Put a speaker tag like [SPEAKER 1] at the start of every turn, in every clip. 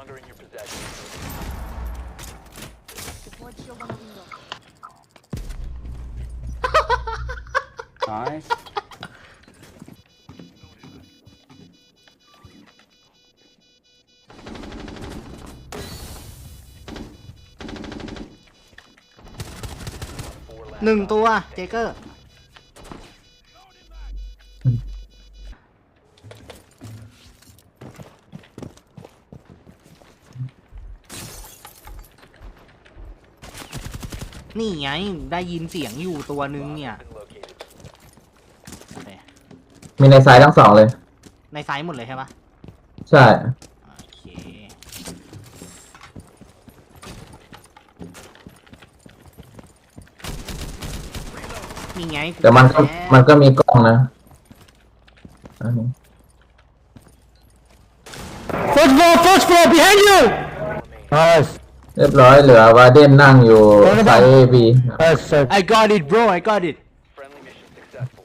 [SPEAKER 1] longer in your possession.
[SPEAKER 2] Deployed shield on the window.
[SPEAKER 3] Nice.
[SPEAKER 4] หนึ่งตัว เจเกอร์ นี่ไง ได้ยินเสียงอยู่ตัวนึงเนี่ย
[SPEAKER 1] Been located.
[SPEAKER 4] โอเค
[SPEAKER 5] มีในซ้ายทั้งสองเลย
[SPEAKER 4] ในไซส์หมดเลยใช่ปะ
[SPEAKER 5] ใช่
[SPEAKER 4] โอเค นี่ไง
[SPEAKER 5] แต่มันก็
[SPEAKER 4] แล้ว
[SPEAKER 5] มันก็มีกล้องนะอันนี้
[SPEAKER 6] First floor, first floor, behind you! Nice.
[SPEAKER 5] เรียบร้อยเหลือวาเดนนั่งอยู่ซ้ายเอบี
[SPEAKER 6] Nice, sir.
[SPEAKER 4] I got it bro I got it
[SPEAKER 1] Friendly mission successful.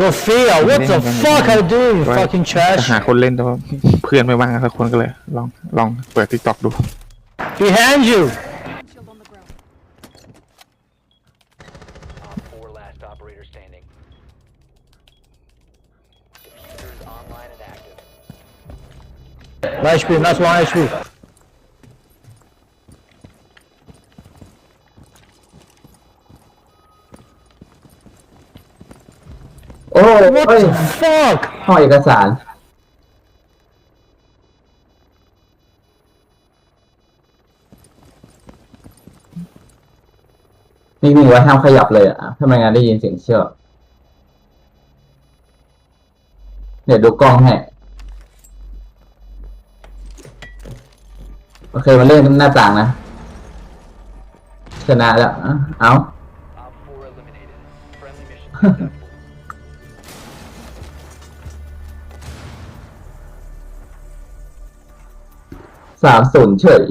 [SPEAKER 6] Sophia, what the fuck are you doing, you fucking
[SPEAKER 7] จะ
[SPEAKER 6] trash?
[SPEAKER 7] หาคนเล่นแต่ว่าเพื่อนไม่ว่างสักคนก็เลย ลองลองเปิดทิกตอกดู
[SPEAKER 6] Behind you!
[SPEAKER 2] Shield on the ground.
[SPEAKER 1] Op 4 last operator standing. Diffusers online and active.
[SPEAKER 6] Nice HP, nice one HP.
[SPEAKER 5] โอ้ย
[SPEAKER 6] What
[SPEAKER 5] เฮ้ย
[SPEAKER 6] the fuck?
[SPEAKER 5] ห้องเอกสารนิ่งๆไว้ห้ามขยับเลยอะถ้าไม่งั้นได้ยินเสียงเชือกเดี๋ยวดูกล้องให้ โอเคมาเล่นหน้าต่างนะชนะแล้วอะเอา
[SPEAKER 1] Op 4 eliminated. Friendly mission successful.
[SPEAKER 5] สามศูนย์เฉย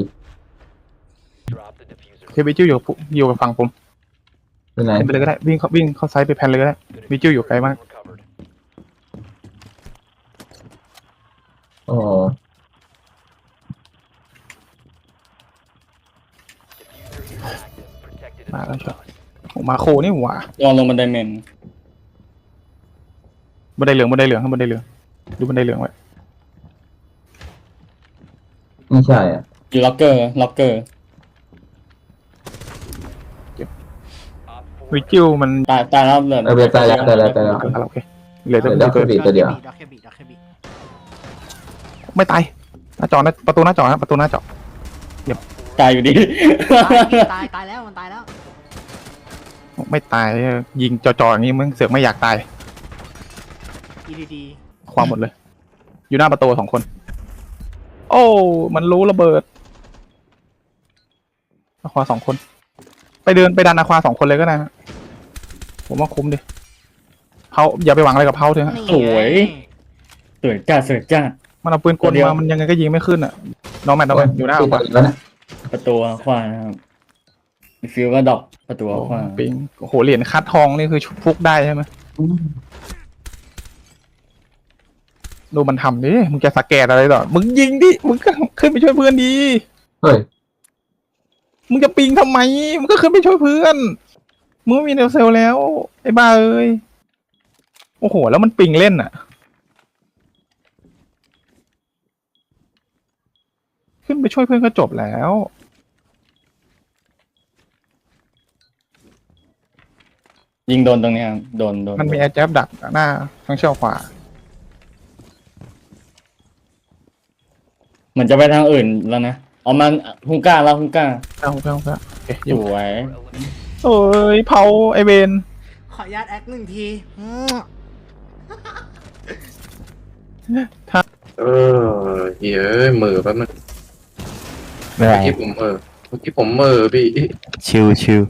[SPEAKER 1] Drop the diffuser.
[SPEAKER 7] เคบิจิวอยู่กับผมอยู่กับฝั่งผม
[SPEAKER 5] เป็นไง
[SPEAKER 7] เล่นไปเลยก็ได้วิ่งเข้าวิ่งเข้าไซส์ไปแพนเลยก็ได้
[SPEAKER 1] Good
[SPEAKER 7] บิจิวอยู่ไกลมาก
[SPEAKER 1] recovered.
[SPEAKER 5] โอ้
[SPEAKER 1] Diffuser is active. Protected at
[SPEAKER 7] มา
[SPEAKER 1] all
[SPEAKER 7] แล้วเชียว
[SPEAKER 1] costs.
[SPEAKER 7] โอ้มาโคนี่หว่า
[SPEAKER 3] ลองลงบันไดเมน
[SPEAKER 7] บันไดเหลืองบันไดเหลืองข้างบันไดเหลืองดูบันไดเหลืองไว้
[SPEAKER 5] ไม่ใช่อะ
[SPEAKER 3] อยู่ล็อกเกอร์ล็อกเกอร์
[SPEAKER 1] Op 4
[SPEAKER 7] วิจิวมัน
[SPEAKER 3] ตายตายแล้วเหลือ
[SPEAKER 5] เออเบียร์ตายแล้วตายแล้วตายแล้ว
[SPEAKER 7] อะโอเคเหลือแต่
[SPEAKER 5] เดี๋ยว
[SPEAKER 7] ตัว
[SPEAKER 5] บีตัวเดียว
[SPEAKER 4] ด็อกแค่บีด็อกแค่บี
[SPEAKER 7] ไม่ตายหน้าจอหน้าประตูหน้าจอนะประตูหน้าจอ
[SPEAKER 3] ตายอยู่ดี
[SPEAKER 4] ตายตายแล้วมันตายแล้ว
[SPEAKER 7] ไม่ตายยิงจอๆอย่างนี้มึงเสือกไม่อยากตาย
[SPEAKER 4] อีดีดี
[SPEAKER 7] ความหมดเลย อยู่หน้าประตูสองคน โอ้ มันรู้ระเบิดอาควาสองคน ไปเดินไปดันอาควาสองคนเลยก็ได้นะผมว่าคุ้มดิเขาอย่าไปหวังอะไรกับเขาเถอะฮะ
[SPEAKER 4] นี่
[SPEAKER 3] สวย
[SPEAKER 4] ไง
[SPEAKER 3] สวยจ้าสวยจ้า
[SPEAKER 7] มันเอาปืนกล
[SPEAKER 3] ตัวเดียว
[SPEAKER 7] มามันยังไงก็ยิงไม่ขึ้นอะน้องแมทน้องแมทอยู่หน้าอาควา
[SPEAKER 5] แล้วนะ
[SPEAKER 3] ประตูขวานะครับ ฟิลก็ดอกประตูขวา
[SPEAKER 7] ปิงโอ้โห เหรียญคัดทองนี่คือฟุกได้ใช่ไหมดูมันทำดิมึงจะสแกนอะไรต่อมึงยิงดิ มึงก็ขึ้นไปช่วยเพื่อนดี
[SPEAKER 5] เฮ้ย
[SPEAKER 7] มึงจะปิงทำไม มึงก็ขึ้นไปช่วยเพื่อน มึงไม่มีเนวเซลแล้ว ไอ้บ้าเอ้ย โอ้โห แล้วมันปิงเล่นอะ ขึ้นไปช่วยเพื่อนก็จบแล้ว
[SPEAKER 3] ยิงโดนตรงเนี้ยครับโดนโดน
[SPEAKER 7] มันมีแอร์แจ็บดักหน้าทางเชี่ยวขวา
[SPEAKER 3] เหมือนจะไปทางอื่นแล้วนะเอามันฮุงก้าแล้วฮุงก้า
[SPEAKER 7] เอาเอาเอาโอเค
[SPEAKER 3] ส
[SPEAKER 7] อยู่
[SPEAKER 3] วย
[SPEAKER 7] โอ้ยเผาไอเวน
[SPEAKER 4] ขออนุญาตแอคหนึ่งทีอืม
[SPEAKER 8] เออเฮ้ยเหมือแป๊บนึง
[SPEAKER 6] ไม่
[SPEAKER 8] เมื่อกี้ผมเหมือเมื่อกี้ผมเหมือพี่
[SPEAKER 6] ชิวชิว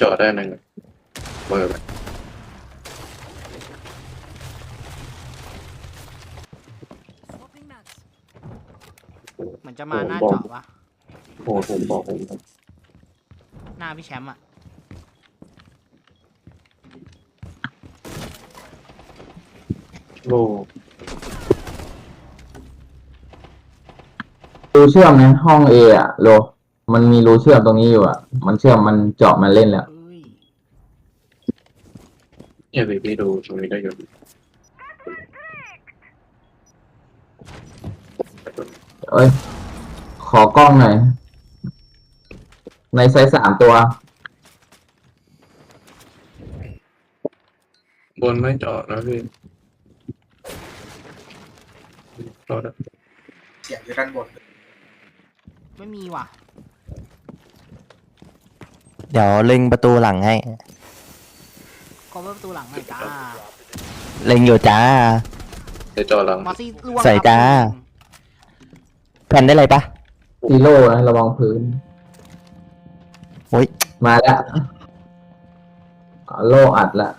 [SPEAKER 8] จอดได้หนึ่งเหมือไป
[SPEAKER 2] Swapping mags.
[SPEAKER 4] เหมือนจะมาหน้าจอปะ
[SPEAKER 8] โอ้โหผมบอกผม
[SPEAKER 4] หน้าพี่แชมป์อะ
[SPEAKER 7] โโล
[SPEAKER 5] รูเชื่อมนะห้องเออะโล มันมีรูเชื่อมตรงนี้อยู่อะมันเชื่อมมันเจาะมันเล่นแล้ว
[SPEAKER 4] เอ้ย
[SPEAKER 8] เนี่ยพี่พี่ดูตรงนี้ได้อยู่
[SPEAKER 5] เอ้ย ขอกล้องหน่อย ในไซส์สามตัว
[SPEAKER 8] บนไม่เจาะนะพี่รอได้
[SPEAKER 9] เสียงอยู่ด้านบน
[SPEAKER 4] ไม่มีว่ะ
[SPEAKER 6] เดี๋ยวเล็งประตูหลังให้
[SPEAKER 4] ขอเปิดประตูหลังหน่อยจ้า
[SPEAKER 6] เล็งอยู่จ้า
[SPEAKER 8] เดี๋ยวเจาะหลัง
[SPEAKER 4] มอสซี่ล่วง
[SPEAKER 6] ใส่
[SPEAKER 4] ครับ
[SPEAKER 6] จ้า แผ่นได้เลยปะ
[SPEAKER 5] ซีโร่นะระวังพื้น
[SPEAKER 6] โอ้ย
[SPEAKER 5] มาแล้วอ่าโล่อัดละ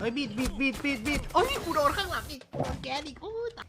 [SPEAKER 4] เฮ้ยบิดบิดบิดบิดบิดโอ้ยกูโดนข้างหลังอีกโดนแก๊สอีกโอ้ยตาย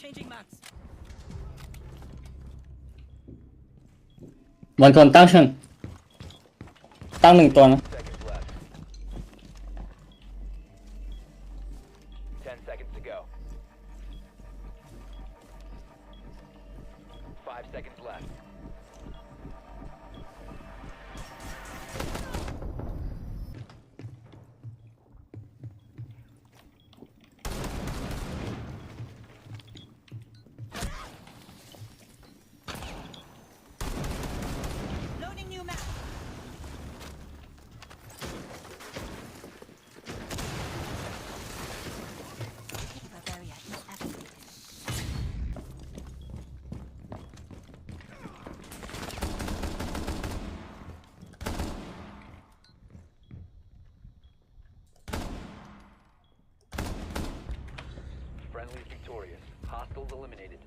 [SPEAKER 2] Changing maps.
[SPEAKER 3] บอลคนตั้งเชิงตั้งหนึ่งตัวนะ
[SPEAKER 1] Seconds left. Ten seconds to go. Five seconds left. Eliminated.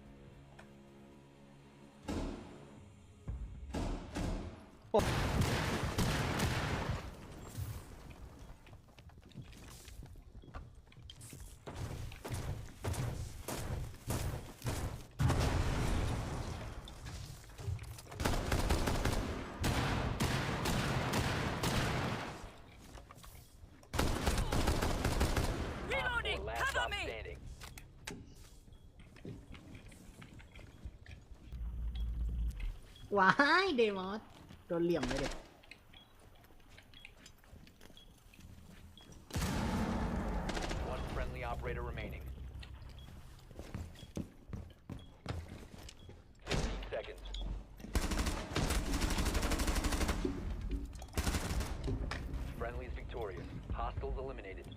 [SPEAKER 4] ว้ายเดมอสโดนเหลี่ยมเลยเด็ก
[SPEAKER 1] One friendly operator remaining. Fifteen seconds. Friendlies victorious. Hostiles eliminated.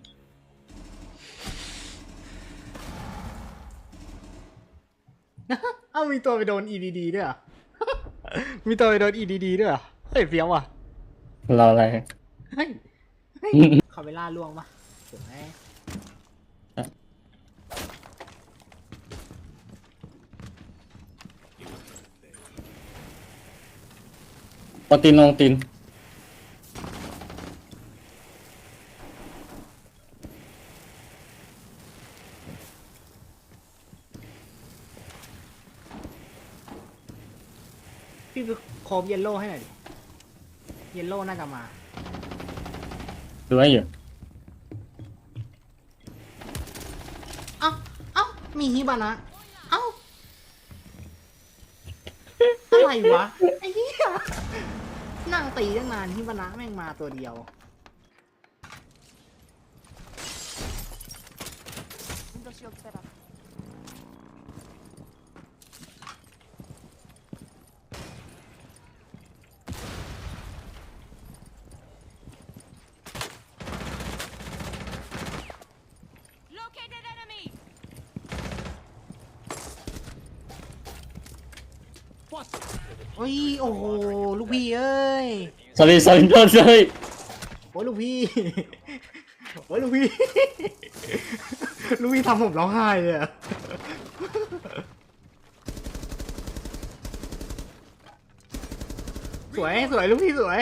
[SPEAKER 4] เอ้ามีตัวไปโดน EDD ด้วยเหรอ มีตัวไปโดน EDD ด้วยเหรอโคเฮ้ยเฟี้ยวว่ะ
[SPEAKER 3] รออะไร
[SPEAKER 4] เฮ้ยเฮ้ยขอเวลาล่วงปะสวย
[SPEAKER 3] ปตินลงติน
[SPEAKER 4] พี่ไปโค บเยลโล่ให้หน่อยดิเยลโล่น่าจะมา
[SPEAKER 3] ดูให้อยู่
[SPEAKER 4] เอ้าเอ้ามีฮิบานะเอ้าอะไรวะ ไอ้เหี้ยนั่งตีตั้งนานฮิบานะแม่งมาตัวเดียว
[SPEAKER 2] Window shield set up. Located
[SPEAKER 4] โอ้ยโอ้โหลูกพี่เอ้ย
[SPEAKER 3] sorry sorry no sorry
[SPEAKER 4] โอ้ยลูกพี่ โอ้ยลูกพี่ ลูกพี่ทำผมร้องไห้เลยอะสวยสวยลูกพี่สวย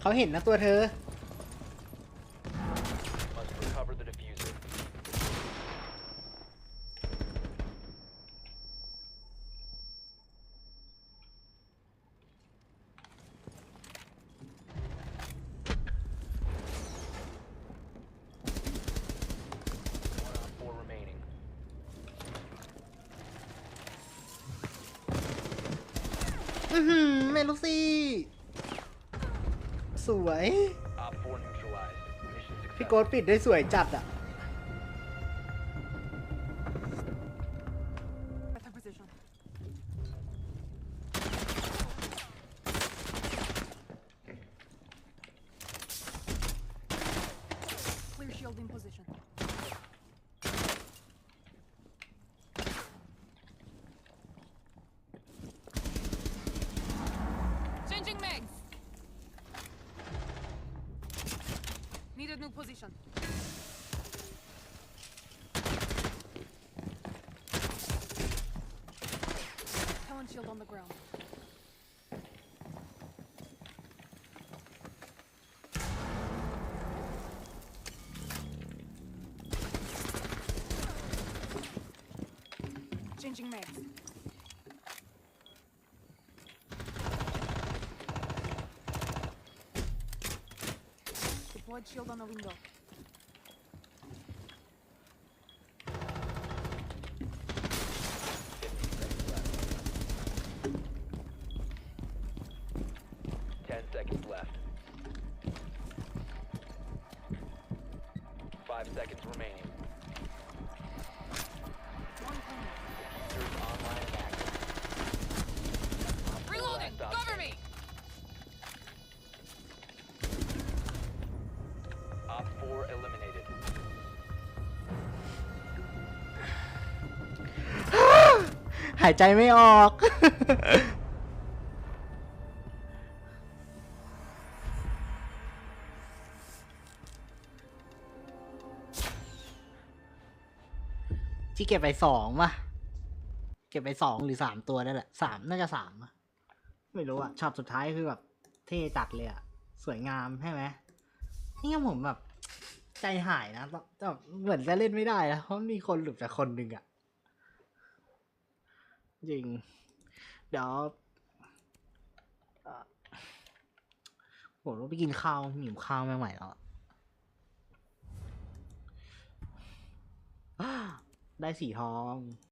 [SPEAKER 4] เขาเห็นนะตัวเธอ
[SPEAKER 1] Must recover the diffuser. One on four remaining.
[SPEAKER 4] อือหือเมลูซี่ สวย
[SPEAKER 1] Op 4 neutralized. Mission
[SPEAKER 4] พี่
[SPEAKER 1] successful.
[SPEAKER 4] โกดปิดได้สวยจัดอะ
[SPEAKER 2] position. Talon shield on the ground. Changing mags. Shield on the window.
[SPEAKER 4] ใจไม่ออก ที่เก็บไปสองป่ะ เก็บไปสองหรือสามตัวได้แหละสามน่าจะสามอะไม่รู้อะช็อตสุดท้ายคือแบบเท่จัดเลยอะสวยงามใช่ไหมนี่ผมแบบ ใจหายนะแต่เหมือนจะเล่นไม่ได้นะเพราะมีคนหลุดจากคนหนึ่งอะ ยิง เดี๋ยวผมต้องไปกินข้าวหิวข้าวใหม่ๆแล้วได้สีทอง